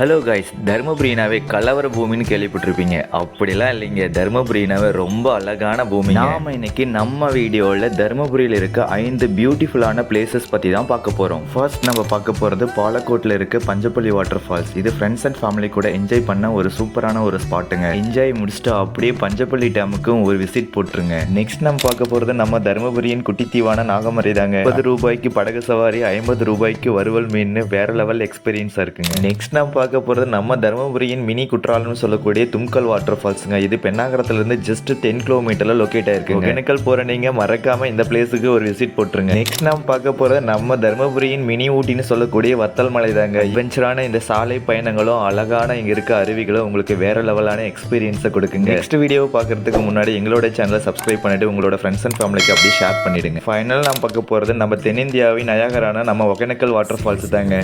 Hello guys தருமபுரினாவே கலவர பூமின்னு கேள்விப்பட்டிருப்பீங்க. அப்படிலாம் இல்லைங்க. தருமபுரினாவே ரொம்ப அழகான பூமி நாம இன்னைக்கு நம்ம வீடியோவில் தருமபுரியில் இருக்க ஐந்து பியூட்டிஃபுல்லான பிளேசஸ் பற்றி தான் பார்க்க போகிறோம் ஃபர்ஸ்ட் நம்ம பார்க்க போகிறது பாலக்கோட்டில் இருக்க பஞ்சப்பள்ளி வாட்டர் ஃபால்ஸ் இது ஃப்ரெண்ட்ஸ் அண்ட் ஃபேமிலி கூட என்ஜாய் பண்ண ஒரு சூப்பரான ஒரு ஸ்பாட்டுங்க என்ஜாய் முடிச்சுட்டு அப்படியே பஞ்சப்பள்ளி டேமுக்கும் ஒரு விசிட் போட்டுருங்க. நெக்ஸ்ட் நம்ம பார்க்க போகிறது நம்ம தர்மபுரியின் குட்டித்தீவான நாகமரை தாங்க. முப்பது ரூபாய்க்கு படகு சவாரி ஐம்பது ரூபாய்க்கு வறுவல் மீன் வேற லெவல் எக்ஸ்பீரியன்ஸாக இருக்குங்க. நெக்ஸ்ட் நம்ம பார்க்க போகிறது நம்ம தருமபுரியின் மினி குற்றாலம்னு சொல்லக்கூடிய தும்கல் வாட்டர் ஃபால்ஸுங்க இது பெண்ணாகரத்துலேருந்து ஜஸ்ட் டென் கிலோமீட்டரில் லொக்கேட் ஆயிருக்கு ஒகேனக்கல் போகிற நீங்கள் மறக்காம இந்த பிளேஸுக்கு ஒரு விசிட் போட்டுருங்க. நெக்ஸ்ட் நம்ம பார்க்க போகிறது நம்ம தருமபுரியின் மினி ஊட்டின்னு சொல்லக்கூடிய வத்தல் மலை தாங்க அட்வென்ச்சரான இந்த சாலை பயணங்களும் அழகான இங்கே இருக்க அருவிகளும் உங்களுக்கு வேற லெவலான எக்ஸ்பீரியன்ஸை கொடுக்குங்க. நெக்ஸ்ட் வீடியோ பார்க்கறதுக்கு முன்னாடி எங்களோட சேனலை சப்ஸ்கிரைப் பண்ணிட்டு உங்களோட ஃப்ரெண்ட்ஸ் அண்ட் ஃபேமிலிக்கு அப்படியே ஷேர் பண்ணிடுங்க. ஃபைனல் நம்ம பார்க்க போகிறது நம்ம தென்னிந்தியாவின் அழகரான நம்ம ஒகேனக்கல் வாட்டர் ஃபால்ஸ் தாங்க